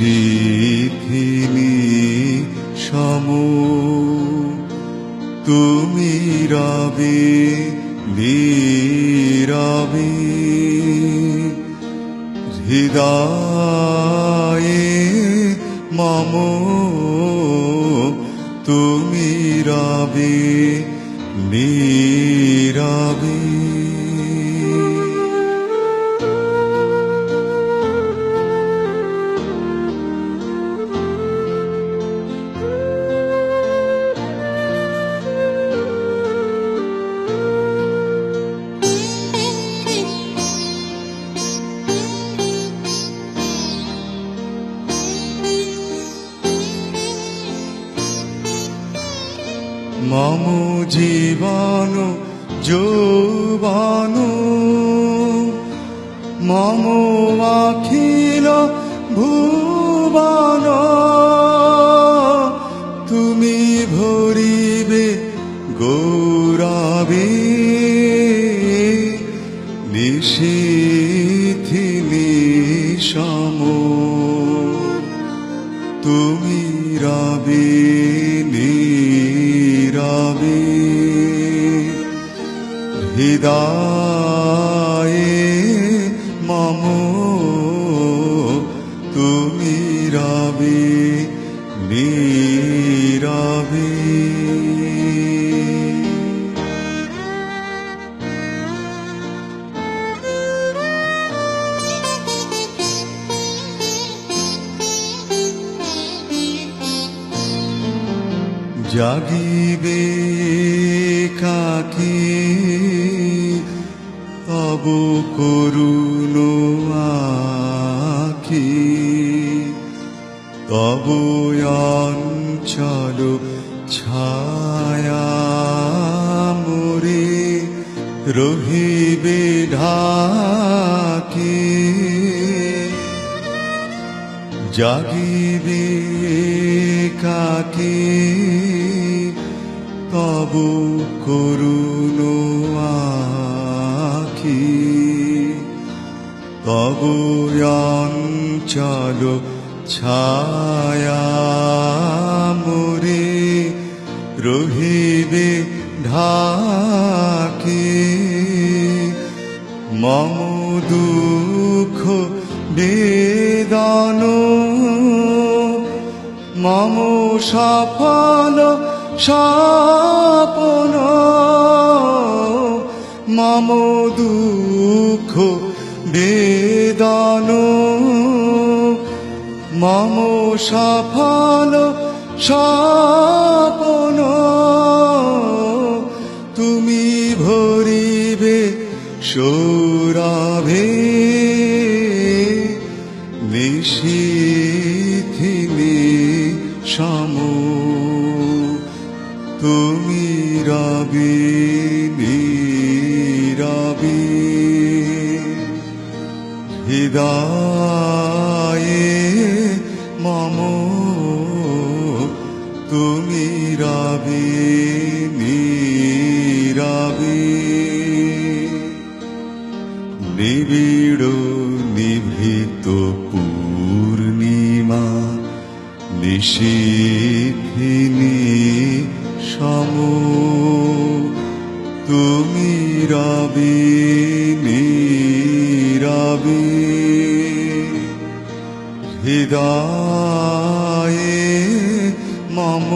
নিশীথিনী সম। তুমি রবে নীরবে। হৃদয়ে মম তুমি রবে নীরবে। মম জীবন যৌবন। মম অখিল ভুবন। তুমি ভরিবে গৌরবে। নিশীথিনী সম তুমি রবে নীরবে হৃদয়ে মম তুমি রবে নীরবে। জাগিবে কাকে তব করুণ আখি। তব অঞ্চল ছায়া মোরে রহিবে ঢাকে। জাগিবে কাকে তব করুণ আখি। তব অঞ্চল ছায়া মোরে রহিবে ঢাকে। মম দুঃখ বেদন মম সফল স্বপন মম দুঃখ বেদন মম সফল তুমি ভরিবে সৌরভে নিশীথিনী সম হৃদয়ে মম তুমি রবি নীরবি। নিবিড় নিভৃত পূর্ণিমা নিশীথিনী সম তুমি রবি নীরবি। হৃদয়ে মম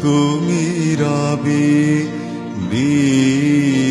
তুমি রবি নীরবী